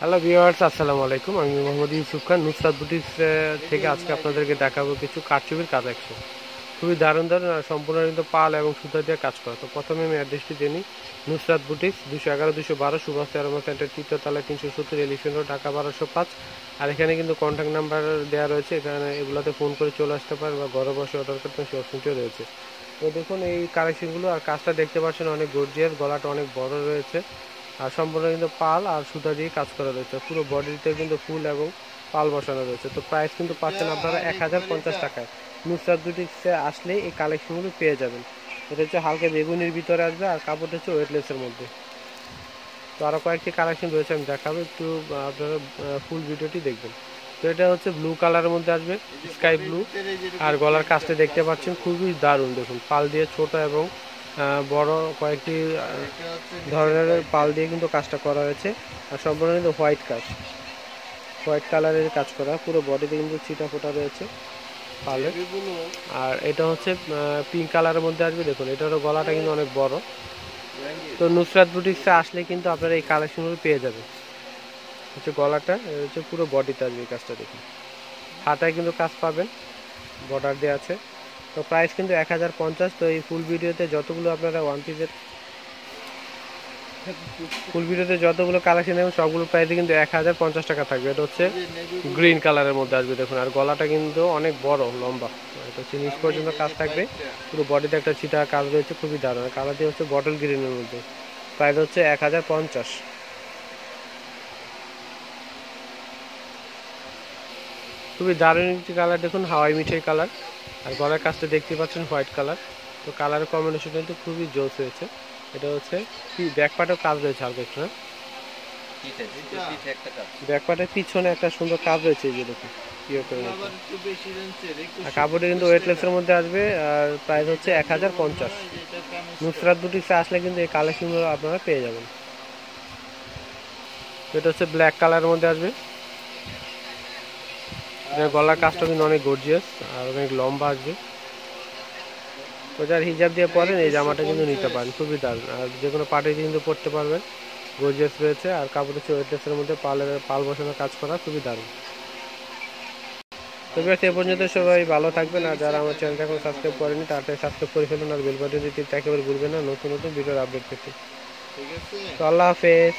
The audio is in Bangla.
হ্যালো ভিউয়ার্স আসসালামু আলাইকুম। আমি মোহাম্মদ ইউসুফ খান, নুসরাত বুটিক্স থেকে আজকে আপনাদেরকে দেখাবো কিছু কারচুপির কালেকশন খুবই দারুণ দারুণ আর সম্পূর্ণ কিন্তু পাল এবং সুতা দিয়ে কাজ করা। তো প্রথমে আমি অ্যাড্রেসটি জেনি নুসরাত বুটিক্স দুশো এগারো দুশো বারো, সুভাষ তেরোমা সেন্টার তৃতীয়তলা তিনশো সত্তর, এলিফেন্ট ঢাকা বারোশো পাঁচ। আর এখানে কিন্তু কন্ট্যাক্ট নাম্বার দেওয়া রয়েছে। এখানে এগুলোতে ফোন করে চলে আসতে পারেন বা ঘরে বসে অর্ডার করতে সেই অপশনটিও রয়েছে। তো দেখুন, এই কালেকশনগুলো আর কাজটা দেখতে পাচ্ছেন অনেক গর্জিয়াস গলাটা অনেক বড় রয়েছে। আর সম্পূর্ণ কিন্তু পাল আর সুতা দিয়ে কাজ করা রয়েছে। পুরো বডিতে কিন্তু ফুল এবং পাল বসানো রয়েছে। তো প্রাইস কিন্তু পাচ্ছেন আপনারা এক হাজার পঞ্চাশ টাকায়। নুসরাত বুটিক্সে আসলে এই কালেকশনগুলো পেয়ে যাবেন। এটা হচ্ছে হালকা বেগুনির ভিতরে আসবে আর কাপড়টা হচ্ছে ওয়েটলেসের মধ্যে। তো আরও কয়েকটি কালেকশন রয়েছে, আমি দেখাবো। একটু আপনারা ফুল ভিডিওটি দেখবেন। তো এটা হচ্ছে ব্লু কালারের মধ্যে আসবে স্কাই ব্লু আর গলার কাজটা দেখতে পাচ্ছেন, খুবই দারুণ। দেখুন, পাল দিয়ে ছোট এবং বড় কয়েকটি ধরনের পাল দিয়ে কিন্তু কাজটা করা হয়েছে। আর সম্পূর্ণ কিন্তু হোয়াইট কাজ। হোয়াইট কালারের কাজ করা। পুরো বডিতে কিন্তু ছিটা ফোটা রয়েছে পালের। আর এটা হচ্ছে পিঙ্ক কালারের মধ্যে আসবে। দেখুন, এটারও গলাটা কিন্তু অনেক বড়। তো নুসরাত বুটিক্সে আসলে কিন্তু আপনারা এই কালেকশনগুলো পেয়ে যাবেন। হচ্ছে গলাটা হচ্ছে পুরো বডিতে আসবে এই কাজটা দেখুন। হাতায় কিন্তু কাজ পাবেন। বর্ডার দেওয়া আছে। তো প্রাইস কিন্তু এক হাজার পঞ্চাশ, তো এই ফুল ভিডিওতে যতগুলো আপনারা ওয়ান পিসের ফুল ভিডিওতে যতগুলো কালেকশন নেবেন সবগুলো প্রাইসে কিন্তু এক হাজার পঞ্চাশ টাকা থাকবে। এটা হচ্ছে গ্রিন কালারের মধ্যে আসবে, দেখুন। আর গলাটা কিন্তু অনেক বড়, লম্বা। হচ্ছে নিচ পর্যন্ত কাজ থাকবে। পুরো বডিতে একটা ছিটা কাজ রয়েছে, খুবই দারুণ। কালারটি হচ্ছে বটল গ্রিনের মধ্যে। প্রাইস হচ্ছে এক হাজার পঞ্চাশ। খুবই দারুণ একটি কালার দেখুন, হাওয়াই মিঠাই কালার আর গলার কাজটা দেখতে পাচ্ছেন হোয়াইট কালার। তো কালারের কম্বিনেশন কিন্তু খুবই জোস হয়েছে। এটা হচ্ছে ব্যাক পার্টেও কাজ রয়েছে হালকা একটু না পিঠে পিঠে একটা কাজ। ব্যাক পার্টের পিছনে একটা সুন্দর কাজ রয়েছে এই যে দেখুন করে আবার একটু বেশি রেঞ্জের আর কাপড়টা কিন্তু ওয়েটলেসের মধ্যে আসবে আর প্রাইস হচ্ছে এক হাজার পঞ্চাশ। নুসরাত বুটিক্সে আসলে কিন্তু এই কালেকশনগুলো আপনারা পেয়ে যাবেন। এটা হচ্ছে ব্ল্যাক কালারের মধ্যে আসবে। গলার কাজটা কিন্তু অনেক গর্জিয়াস আর অনেক লম্বা আসবে। তো যার হিজাব দিয়ে পরেন, এই জামাটা কিন্তু নিতে পারেন, খুবই দারুণ। আর যে কোনো পার্টি কিন্তু পরতে পারবেন। গর্জিয়াস রয়েছে, আর কাপড় হচ্ছে ওয়েটলেসের মধ্যে পালের, পাল বসানোর কাজ করা খুবই দারুণ। তবে সে পর্যন্ত সবাই ভালো থাকবেন, আর যারা আমার চ্যানেলটা এখন সাবস্ক্রাইব করেনি তাড়াতাড়ি সাবস্ক্রাইব করে ফেলুন, আর বেল বাটন দিতে একেবারে ভুলবেন না, নতুন নতুন ভিডিওর আপডেট পেতে। তো আল্লাহ হাফেজ।